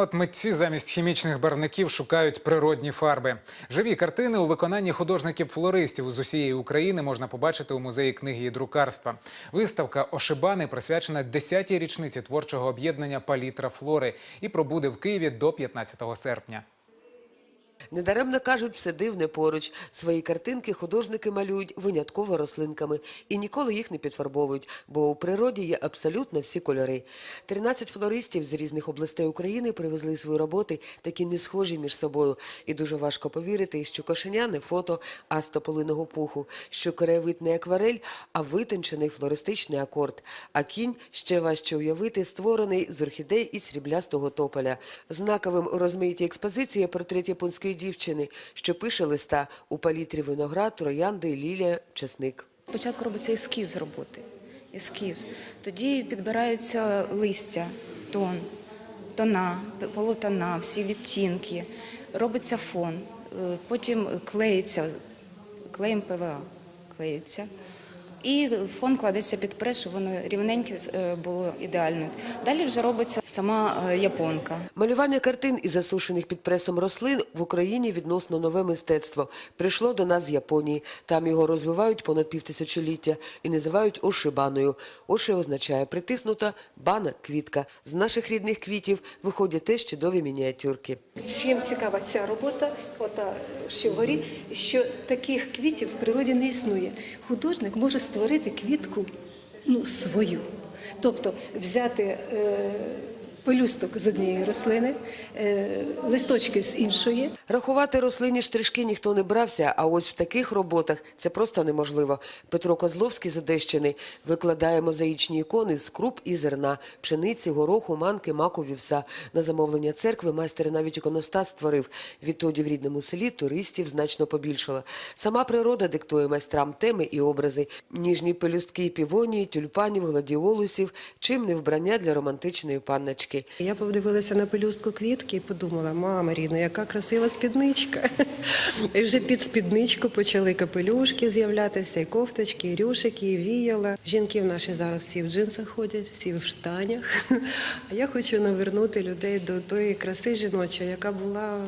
От митці замість хімічних барників шукають природні фарби. Живі картини у виконанні художників-флористів з усієї України можна побачити у музеї книги і друкарства. Виставка Ошибани присвячена 10-й річниці творчого об'єднання Палітра флори і пробуде в Києві до 15 серпня. Недаремно кажуть, все дивне поруч. Свої картинки художники малюють винятково рослинками і ніколи їх не підфарбовують, бо у природі є абсолютно всі кольори. 13 флористів з різних областей України привезли свої роботи, такі не схожі між собою. І дуже важко повірити, що кошеня не фото, а з тополиного пуху, що краєвид не акварель, а витончений флористичний акорд. А кінь ще важче уявити, створений з орхідей і сріблястого тополя. Знаковим у розмаїтій експозиції є портрет японської дівчини, що пише листа у палітрі виноград, троянди, лілія, чесник. Спочатку робиться ескіз роботи. Ескіз. Тоді підбираються листя, тон, тона, полотона, всі відтінки, робиться фон, е, потім клеїться, клеєм ПВА клеїться. І фон кладеться під прес, щоб воно рівненьке е, було ідеально. Далі вже робиться сама е, японка. Малювання картин із засушених під пресом рослин в Україні відносно нове мистецтво. Прийшло до нас з Японії. Там його розвивають понад півтисячоліття і називають ошибаною. Оши означає притиснута, бана квітка. З наших рідних квітів виходять теж чудові мініатюрки. Чим цікава ця робота, ота що вгорі, що таких квітів в природі не існує. Художник може створити квітку ну, свою. Тобто взяти е, пелюсток з однієї рослини, е, листочки з іншої, Рахувати рослинні штришки ніхто не брався, а ось в таких роботах це просто неможливо. Петро Козловський з Одещини викладає мозаїчні ікони з круп і зерна, пшениці, гороху, манки, маку, вівса. На замовлення церкви майстер навіть іконостас створив. Відтоді в рідному селі туристів значно побільшало. Сама природа диктує майстрам теми і образи. Ніжні пелюстки півонії, тюльпанів, гладіолусів, чим не вбрання для романтичної панночки. Я подивилася на пелюстку квітки і подумала, мама рідна, яка красива спідничка. І вже під спідничку почали капелюшки з'являтися, і кофточки, і рюшики, і віяла. Жінки в наші зараз всі в джинсах ходять, всі в штанях. А я хочу навернути людей до тої краси жіночої, яка була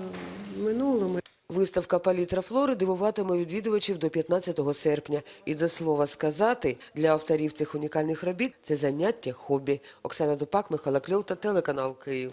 в минулому. Виставка «Палітра флори» дивуватиме відвідувачів до 15 серпня. І до слова сказати, для авторів цих унікальних робіт це заняття хобі. Оксана Дупак, Михайло Кльов та телеканал Київ.